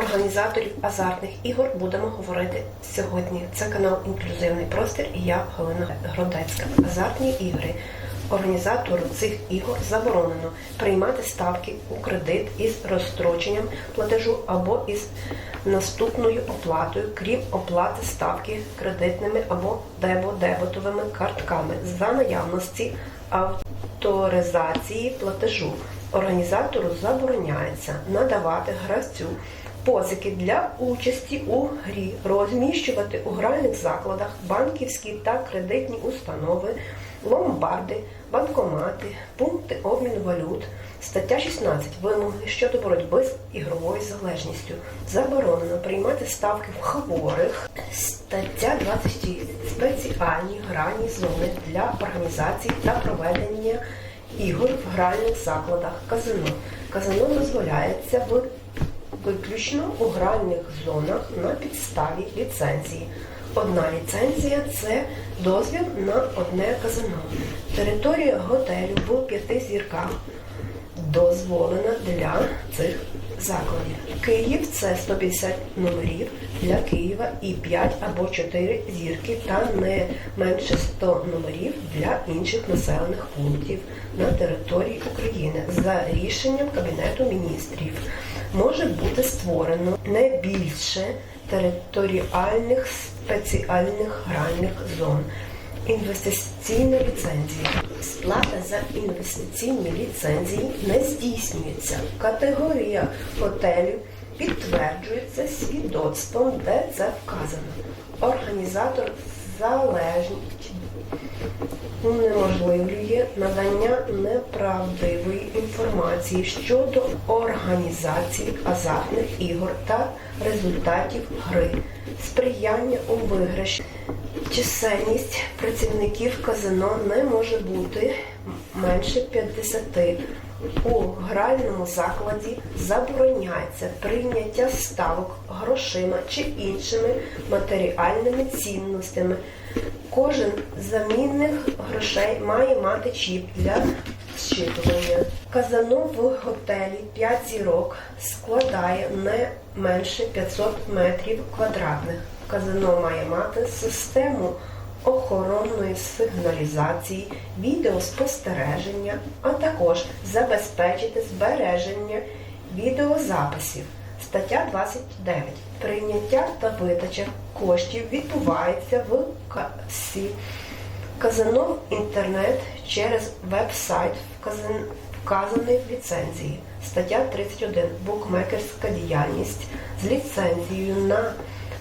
організаторів азартних ігор будемо говорити сьогодні. Це канал Інклюзивний простір і я Галина Гродецька. Азартні ігри. Організатору цих ігор заборонено приймати ставки у кредит із розстроченням платежу або із наступною оплатою, крім оплати ставки кредитними або дебо-дебетовими картками за наявності авторизації платежу. Організатору забороняється надавати гравцю позики для участі у грі, розміщувати у гральних закладах банківські та кредитні установи, ломбарди, банкомати, пункти обміну валют. Стаття 16. Вимоги щодо боротьби з ігровою залежністю. Заборонено приймати ставки в хворих. Стаття 26. Спеціальні гральні зони для організації та проведення ігор в гральних закладах казино. Казино дозволяється в виключно у гральних зонах на підставі ліцензії. Одна ліцензія це дозвіл на одне казино. Територія готелю в п'яти зірках дозволена для цих закладів. Київ це 150 номерів для Києва і 5 або 4 зірки та не менше 100 номерів для інших населених пунктів на території України за рішенням Кабінету міністрів. Може бути створено не більше територіальних спеціальних гральних зон. Інвестиційна ліцензія. Сплата за інвестиційні ліцензії не здійснюється. Категорія готелів підтверджується свідоцтвом, де це вказано. Організатор залежність унеможливлює надання неправдивої інформації щодо організації азартних ігор та результатів гри, сприяння у виграші. Чисельність працівників казино не може бути менше 50. У гральному закладі забороняється прийняття ставок грошима чи іншими матеріальними цінностями. Кожен замінних грошей має мати чіп для зчитування. Казино в готелі 5 зірок складає не менше 500 метрів квадратних. Казино має мати систему охоронної сигналізації, відеоспостереження, а також забезпечити збереження відеозаписів. Стаття 29. Прийняття та видача коштів відбувається в касі казино інтернет через веб-сайт вказаний в ліцензії. Стаття 31. Букмекерська діяльність з ліцензією на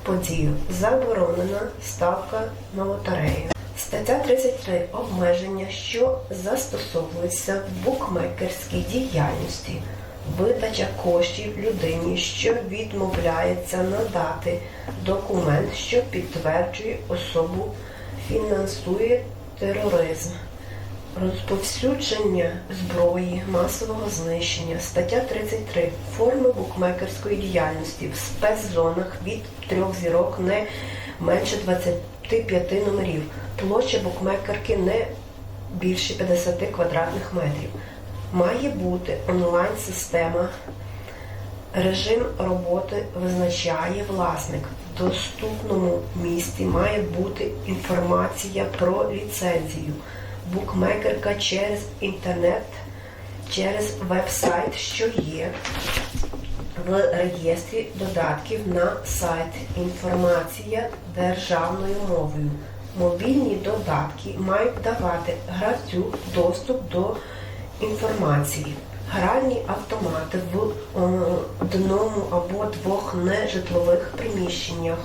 подію. Заборонена ставка на лотерею. Стаття 33. Обмеження, що застосовуються в букмекерській діяльності. Видача коштів людині, що відмовляється надати документ, що підтверджує особу, фінансує тероризм. Розповсюдження зброї масового знищення. Стаття 33. Форми букмекерської діяльності в спецзонах від трьох зірок не менше 25 номерів. Площа букмекерки не більше 50 квадратних метрів. Має бути онлайн-система. Режим роботи визначає власник. В доступному місці має бути інформація про ліцензію. Букмекерка через інтернет, через веб-сайт, що є в реєстрі додатків на сайт. Інформація державною мовою. Мобільні додатки мають давати гравцю доступ до інформації. Гральні автомати в е, одному або двох нежитлових приміщеннях.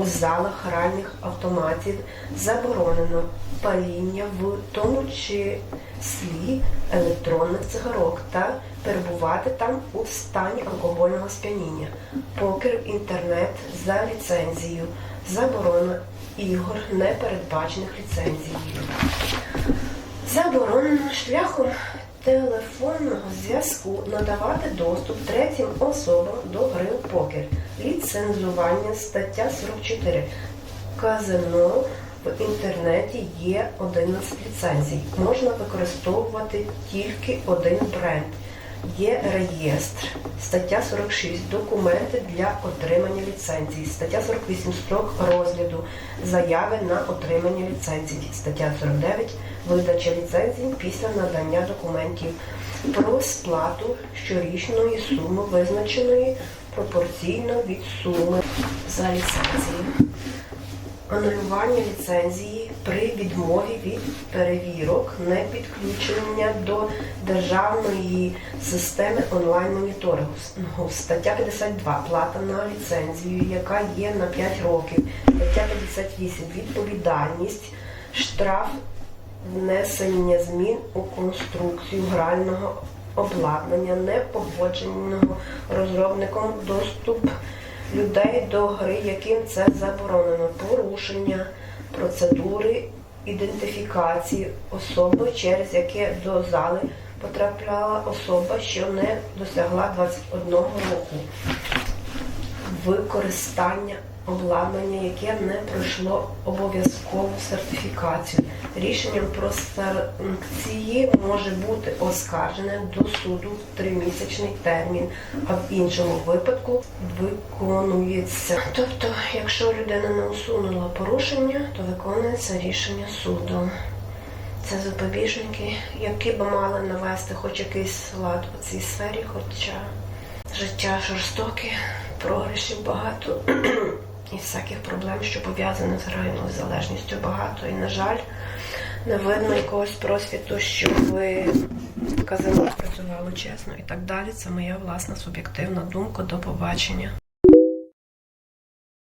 У залах гральних автоматів заборонено паління в тому числі електронних цигарок та перебувати там у стані алкогольного сп'яніння. Покер інтернет за ліцензією. Заборона ігор, не передбачених ліцензією. Заборонено шляхом телефонного зв'язку надавати доступ третім особам до гри в покер. Ліцензування стаття 44. Казино в інтернеті є 11 ліцензій. Можна використовувати тільки один бренд. Є реєстр, стаття 46 документи для отримання ліцензії, стаття 48 строк розгляду заяви на отримання ліцензії, стаття 49 видача ліцензії після надання документів. Про сплату щорічної суми, визначеної пропорційно від суми за ліцензію анулювання ліцензії при відмові від перевірок, не підключення до державної системи онлайн-моніторингу. Стаття 52. Плата на ліцензію, яка є на 5 років. Стаття 58. Відповідальність, штраф, внесення змін у конструкцію грального обладнання, непогодженого розробником доступ людей до гри, яким це заборонено, порушення процедури ідентифікації особи, через яке до зали потрапляла особа, що не досягла 21 року. Використання обладнання, яке не пройшло обов'язкову сертифікацію. Рішенням про санкції може бути оскаржене до суду в тримісячний термін, а в іншому випадку виконується. Тобто, якщо людина не усунула порушення, то виконується рішення суду. Це запобіжники, які би мали навести хоч якийсь лад у цій сфері, хоча життя жорстоке, програшів багато і всяких проблем, що пов'язані з гральною залежністю багато. І, на жаль, не видно якогось просвіту, щоб казали, працювали чесно і так далі. Це моя власна суб'єктивна думка. До побачення.